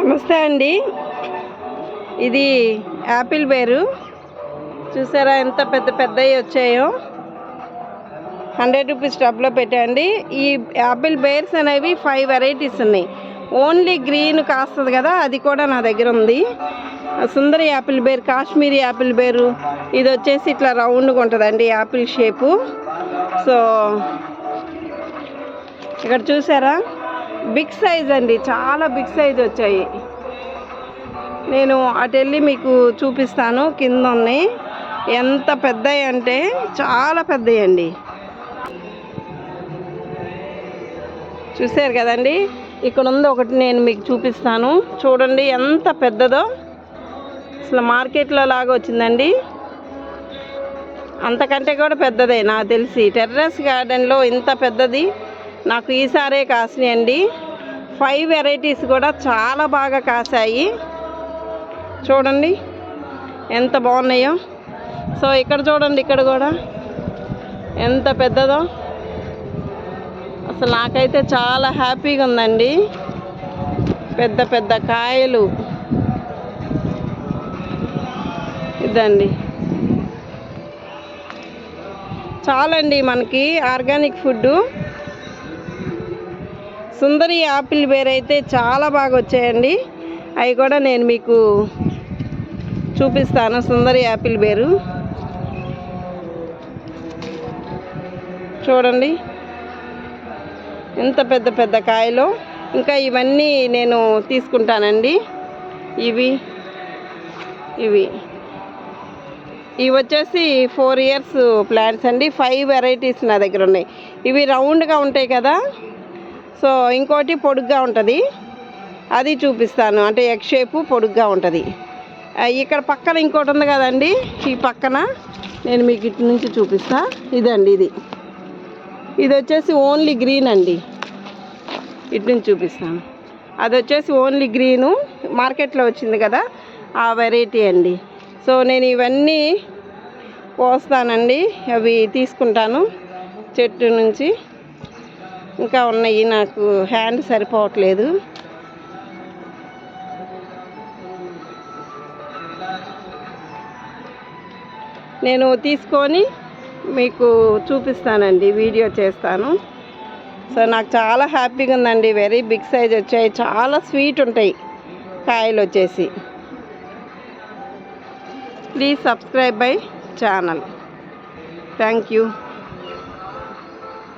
నమస్తే అండి. ఇది యాపిల్ బేరు చూసారా ఎంత పెద్ద పెద్దవి వచ్చాయో. హండ్రెడ్ రూపీస్ టబ్లో పెట్టండి ఈ యాపిల్ బేర్స్ అనేవి ఫైవ్ వెరైటీస్ ఉన్నాయి. ఓన్లీ గ్రీన్ కాస్తుంది కదా అది కూడా నా దగ్గర ఉంది. Sundari apple ber Kashmiri apple ber. ఇది వచ్చేసి ఇట్లా రౌండ్గా ఉంటుందండి యాపిల్ షేపు. సో ఇక్కడ చూసారా? బిగ్ సైజ్ అండి చాలా బిగ్ సైజ్ వచ్చాయి. నేను అటు వెళ్ళి మీకు చూపిస్తాను కింద ఉన్నాయి. ఎంత పెద్దవి అంటే చాలా పెద్దవి అండి. చూసారు కదండి ఇక్కడ ఉంది ఒకటి నేను మీకు చూపిస్తాను. చూడండి ఎంత పెద్దదో. అసలు మార్కెట్లో లాగా వచ్చిందండి. అంతకంటే కూడా పెద్దదే నాకు తెలిసి. టెర్రస్ గార్డెన్లో ఇంత పెద్దది. నాకు ఈసారే కాసినాయండి. ఫైవ్ వెరైటీస్ కూడా చాలా బాగా కాసాయి. చూడండి ఎంత బాగున్నాయో. సో ఇక్కడ చూడండి ఇక్కడ కూడా ఎంత పెద్దదో. అసలు నాకైతే చాలా హ్యాపీగా ఉందండి. పెద్ద పెద్ద కాయలు. ఇదండి. చాలండి మనకి ఆర్గానిక్ ఫుడ్డు. సుందరి యాపిల్ వేరైతే అయితే చాలా బాగా వచ్చాయండి. అవి కూడా నేను మీకు చూపిస్తాను సుందరి యాపిల్ బేరు చూడండి. ఎంత పెద్ద పెద్ద కాయలు. ఇంకా ఇవన్నీ నేను తీసుకుంటానండి. ఇవి ఇవి. ఇవి వచ్చేసి ఫోర్ ఇయర్స్ ప్లాంట్స్ అండి. ఫైవ్ వెరైటీస్ నా దగ్గర ఉన్నాయి. ఇవి రౌండ్గా ఉంటాయి కదా. సో ఇంకోటి పొడుగ్గా ఉంటుంది. అది చూపిస్తాను. అంటే ఎగ్ షేపు పొడుగ్గా ఉంటుంది. ఇక్కడ పక్కన ఇంకోటి ఉంది కదండి? ఈ పక్కన నేను మీకు ఇటు నుంచి చూపిస్తా. ఇదండి ఇది. ఇది వచ్చేసి ఓన్లీ గ్రీన్ అండి. ఇటు నుంచి చూపిస్తాను. అది వచ్చేసి ఓన్లీ గ్రీను. మార్కెట్లో వచ్చింది కదా ఆ వెరైటీ అండి. సో నేను ఇవన్నీ పోస్తానండి. అవి తీసుకుంటాను చెట్టు నుంచి. ఇంకా ఉన్నాయి. నాకు హ్యాండ్ సరిపోవట్లేదు. నేను తీసుకొని మీకు చూపిస్తానండి. వీడియో చేస్తాను. సో నాకు చాలా హ్యాపీగా ఉందండి. వెరీ బిగ్ సైజ్ వచ్చాయి. చాలా స్వీట్ ఉంటాయి కాయలు వచ్చేసి. Please subscribe by channel thank you